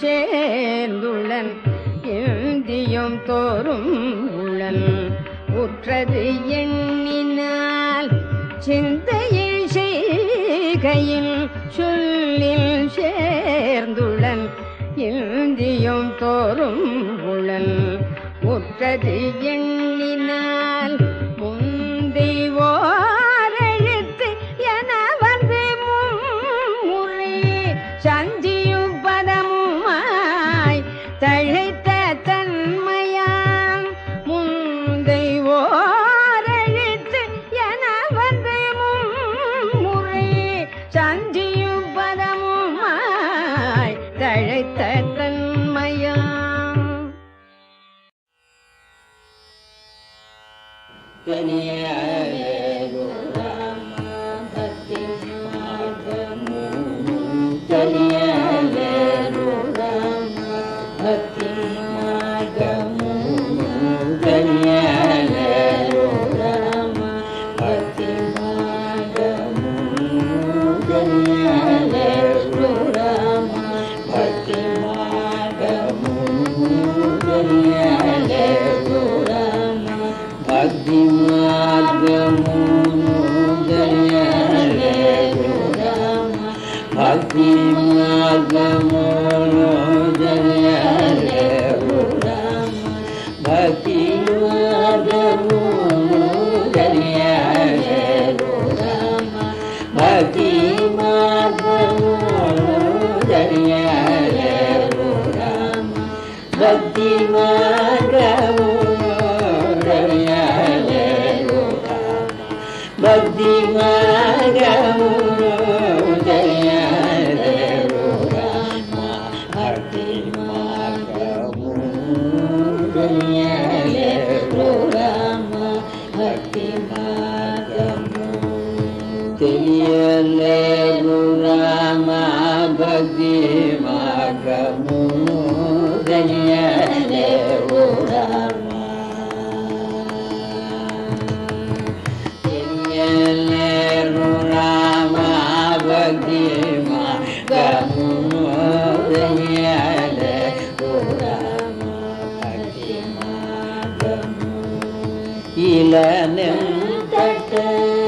சேர்ந்துள்ளன். இந்தியும் தோறும் உளன். உற்றது எண்ணினால் சிந்தையில் செய்கையில் சொல்லில் சேர்ந்துள்ளன். இந்தியும் தோறும் உளன். உற்றது எண்ணி இளநெல் தட்டு.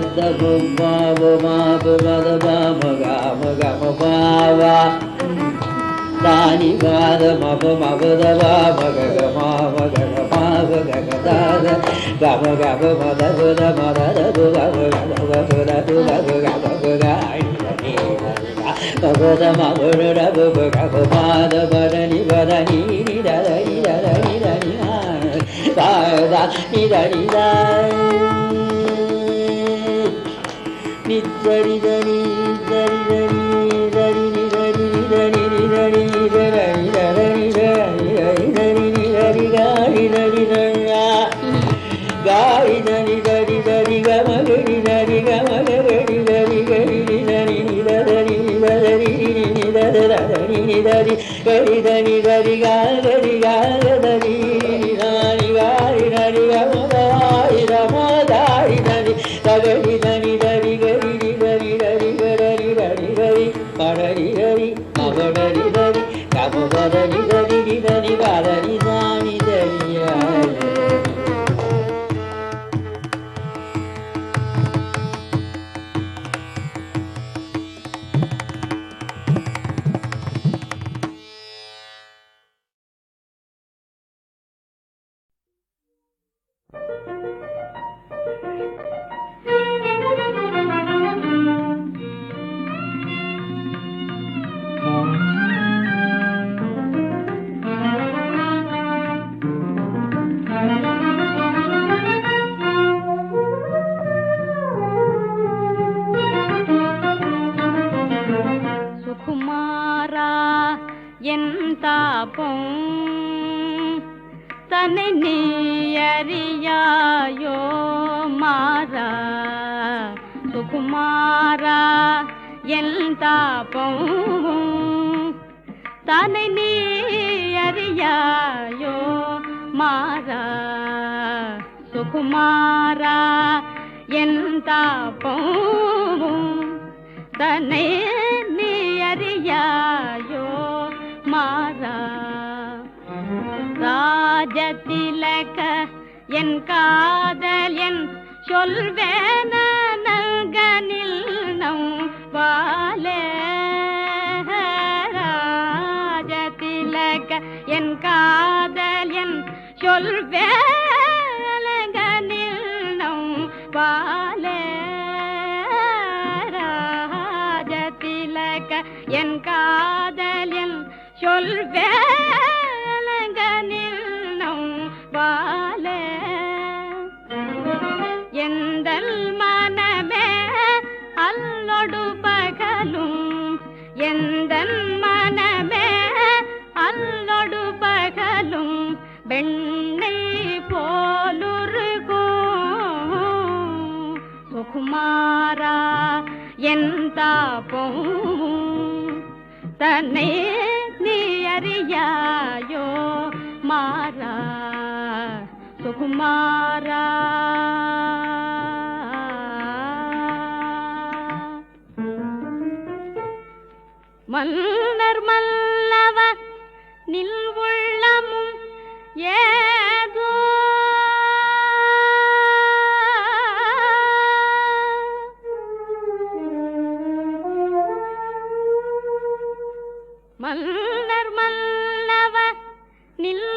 ದಂತ ಬೊಮ್ಮ ಬೊಮದ ಬಾಮ ಗಾಮ ಗಮ ಬಾವ ದಾನಿ ಬಾದ ಮಬ ಮಬದ ಬಾಮ ಗಗ ಮಾಮ ಗಗ ಮಾಮ ಗಗ ದಾದ ಗಮ ಗಮ ಮದ ಬುದ ಮದ ಬು ಗಮ ಗಮ ಬುದ ಬು ಗಮ ಗಮ ಬುದ ಬಬದ ಮಬುರ ಬು ಗಮ ಮಾದ ಬದನಿ ಬದನಿ ನಿದನಿ ದನಿ ದನಿ ದಾದ ನಿದನಿ ದಾಯ தரிதனி தரிதனி அறியாயோ மாறா? சுகுமாரா என் தாபம் தன்னை நீ அறியாயோ மாறா? சுகுமாரா என் தாபம் தன்னை நீ அறியா ராஜதிலக என் காதல் என் சொல்வேன நல்கனில் நம் வாலே. ராஜதிலக என் காதல் என் சொல்வேலகனில் நம் வாலே. ராஜதிலக என் காதல் என் சொல்வேலகனில் வெண்ணை போலுருகும் சுகுமாரா என் தாபம் தன்னை நீ அறியாயோ? மாறா சுகுமாரா. மன்னர் மல்லவ நில் மன்னர் மன்னவ நில்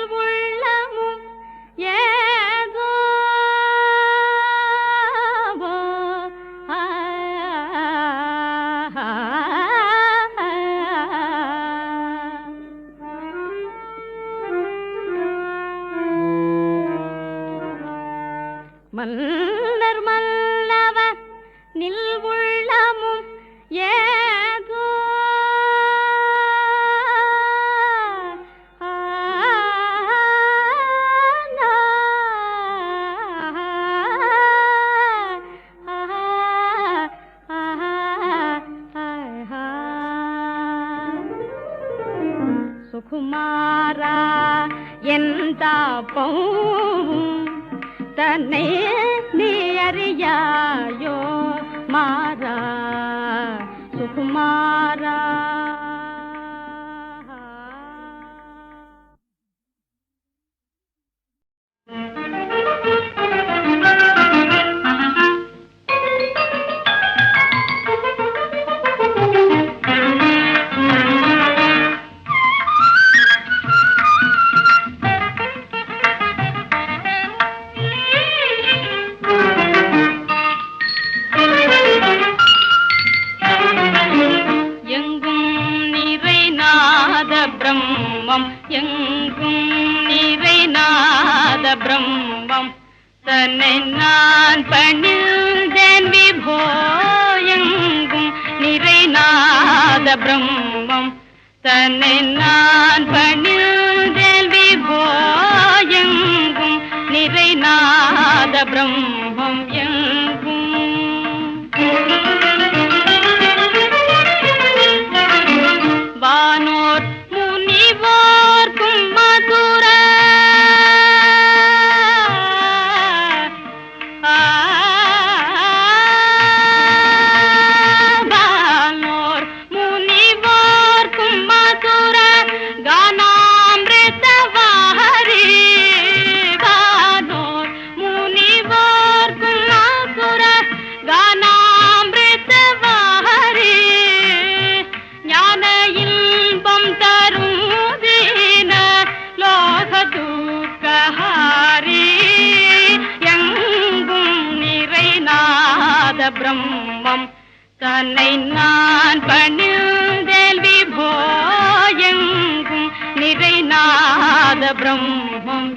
குமாரா எந்த தாப்பம் தன்னை நீ அறியாயோ நிறைநாத பிரம்மம். தன்னை நான் பணிந்தேல் விபோயங்கும் நிறைநாத பிரம்மம்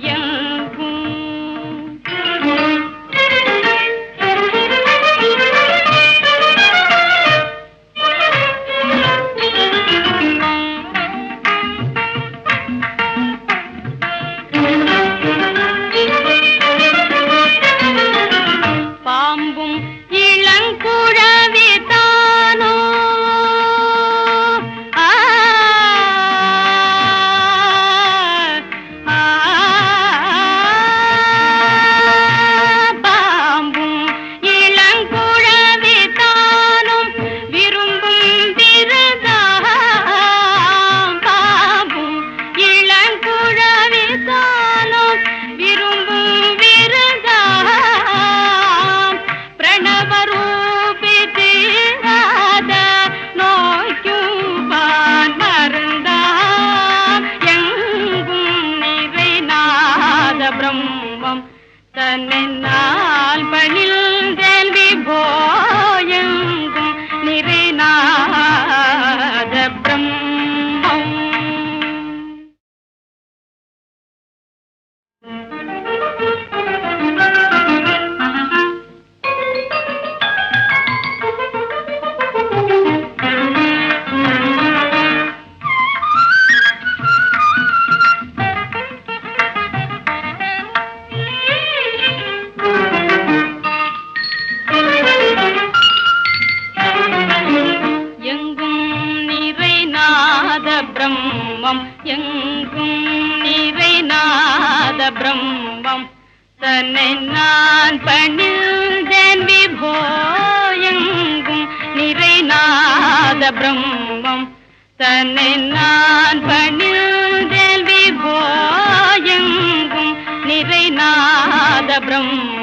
மண்ணென்னால் பணில் தேல்வி போயங்கும் நிறைநாள் பிரம்மம் எங்கும் நிறைநாத பிரம்மம். தன்னை நான் பணிந்தேன் விபோ எங்கும் நிறைநாத பிரம்மம். தன்னை நான் பணிந்தேன் விபோ எங்கும் நிறைநாத பிரம்மம்.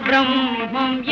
परब्रह्मं